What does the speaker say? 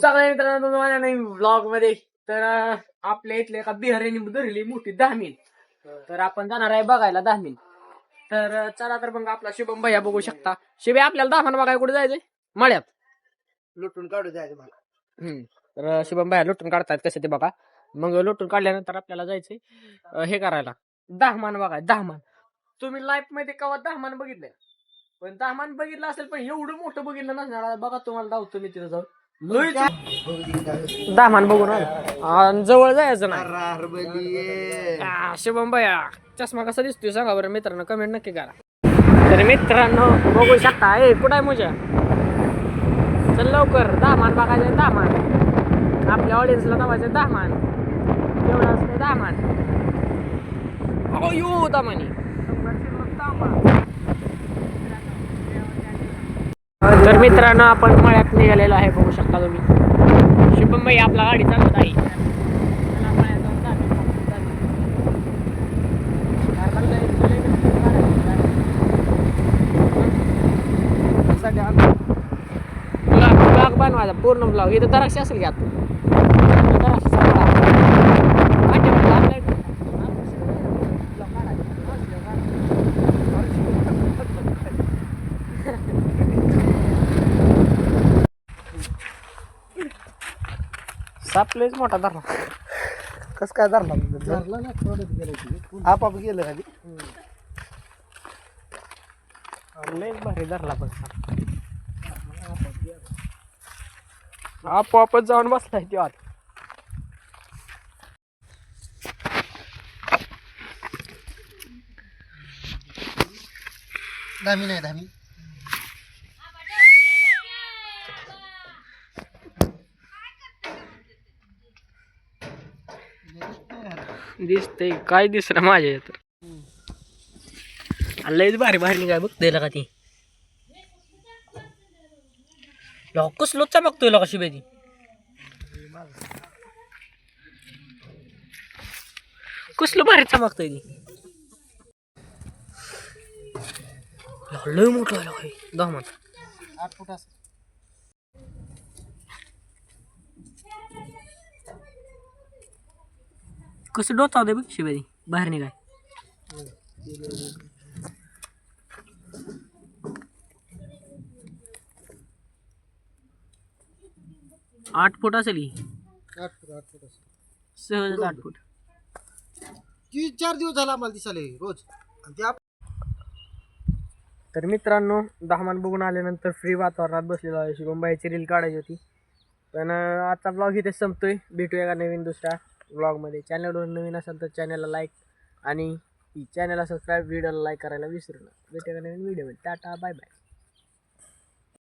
सगळ्या मित्रांनो नाही ब्लॉगमध्ये तर आपल्या इथल्या एका बिहारीने धरली मोठी दाहमीन. तर आपण जाणार आहे बघायला दाहमीन. तर चला तर मग आपला शुभम भैया बघू शकता. शिबे आपल्याला दाहमान बघायला कुठे जायचंय? मळ्यात. लुटून काढू द्यायचं मला. हम्म. तर शुभम भैया लुटून काढतायत कसे ते बघा. मग लुटून काढल्यानंतर आपल्याला जायचंय हे करायला. दहमान बघाय दहमान. तुम्ही लाईफमध्ये कवा दहमान बघितलंय? पण दहमान बघितलं असेल पण एवढं मोठं बघितलं नसणार. बघा तुम्हाला धावतो मी तिथं जाऊन. लय दहमान बघून आलो. आणि जवळ जायचं नाही. आ, शुभम भैया चष्मा कसा दिसतोय सांगा बरं मित्रांनो कमेंट नक्की करा. तर मित्रांनो बघू शकता ए कुठं आहे मुजा चल लवकर दहामान बघायचं दहामान आपल्या ऑडियन्सला दावायचं दहामान एवढं असतं दहामान अयो दमानी. तर मित्रांनो आपण मळ्यात निघालेलो आहे बघू शकता तुम्ही. शुभम भाई आपला गाडी चालत आहे. ब्लॉग बनवायचा पूर्ण ब्लॉग. इथं द्राक्ष असेल की आता द्राक्ष सगळा. पाठीमागं आपल्या- साप लयच मोठा धरला. कस काय धरला आपाप गेलं खाली. लयच भारी धरला पण आपोआपच जाऊन बसलाय तो आत. धामी नाही धामी. दिसतंय काय दिसलं माझ्या तर लयच भारी भारी काय बघतोय का ती? कसलो चमकतोय का शिबे ती कसलं भारी चमकतोय ती. लय मोठं आहे काय दहमान आठ फूट असं कसं डोचा होते बघ ती बाहेर निघाय. आठ फूट असेल ही. आठ फूट आठ फूट असं सहज आठ फूट. तीन चार दिवस झाला आम्हाला दिसाले रोज. आणि ते आप- तर मित्रांनो दहामान बघून आल्यानंतर फ्री वातावरणात बसलेलो आहे. शुभमबाईची रील काढायची होती. पण अं, आजचा ब्लॉग इथे संपतोय. भेटूया का नवीन दुसऱ्या ब्लॉगमध्ये चॅनलवर नवीन असेल तर चॅनलला लाईक आणि चॅनलला सबस्क्राईब व्हिडिओला लाईक करायला विसरू नका. भेटूया नवीन व्हिडिओमध्ये टाटा बाय बाय